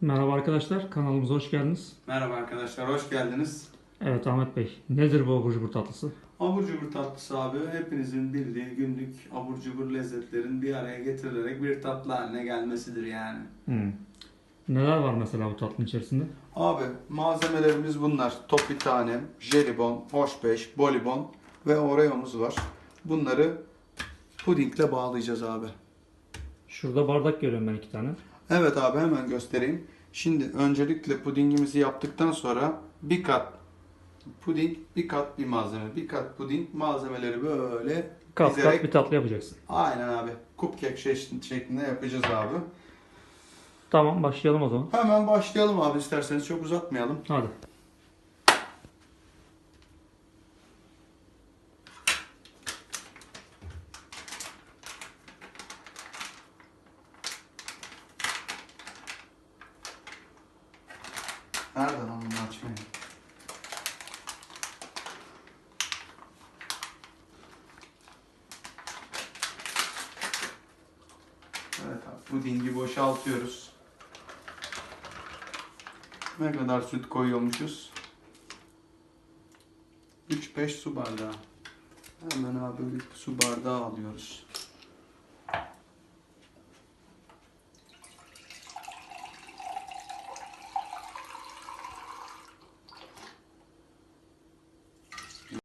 Merhaba arkadaşlar, kanalımıza hoş geldiniz. Merhaba arkadaşlar, hoş geldiniz. Evet Ahmet Bey, nedir bu abur cubur tatlısı? Abur cubur tatlısı abi hepinizin bildiği günlük abur cubur lezzetlerin bir araya getirilerek bir tatlı haline gelmesidir yani. Hmm. Neler var mesela bu tatlının içerisinde? Abi malzemelerimiz bunlar. Topi tanem, jelibon, hoşbeş, bolibon ve oreomuz var. Bunları pudingle bağlayacağız abi. Şurada bardak görüyorum ben iki tane. Evet abi hemen göstereyim. Şimdi öncelikle pudingimizi yaptıktan sonra bir kat puding, bir kat bir malzeme, bir kat puding malzemeleri böyle Kat dizerek kat bir tatlı yapacaksın. Aynen abi. Cupcake şeklinde yapacağız abi. Tamam başlayalım o zaman. Hemen başlayalım abi isterseniz çok uzatmayalım. Hadi. Nereden onu açmayı? Evet abi pudingi boşaltıyoruz. Ne kadar süt koyuyormuşuz? 3-5 su bardağı. Hemen abi bir su bardağı alıyoruz.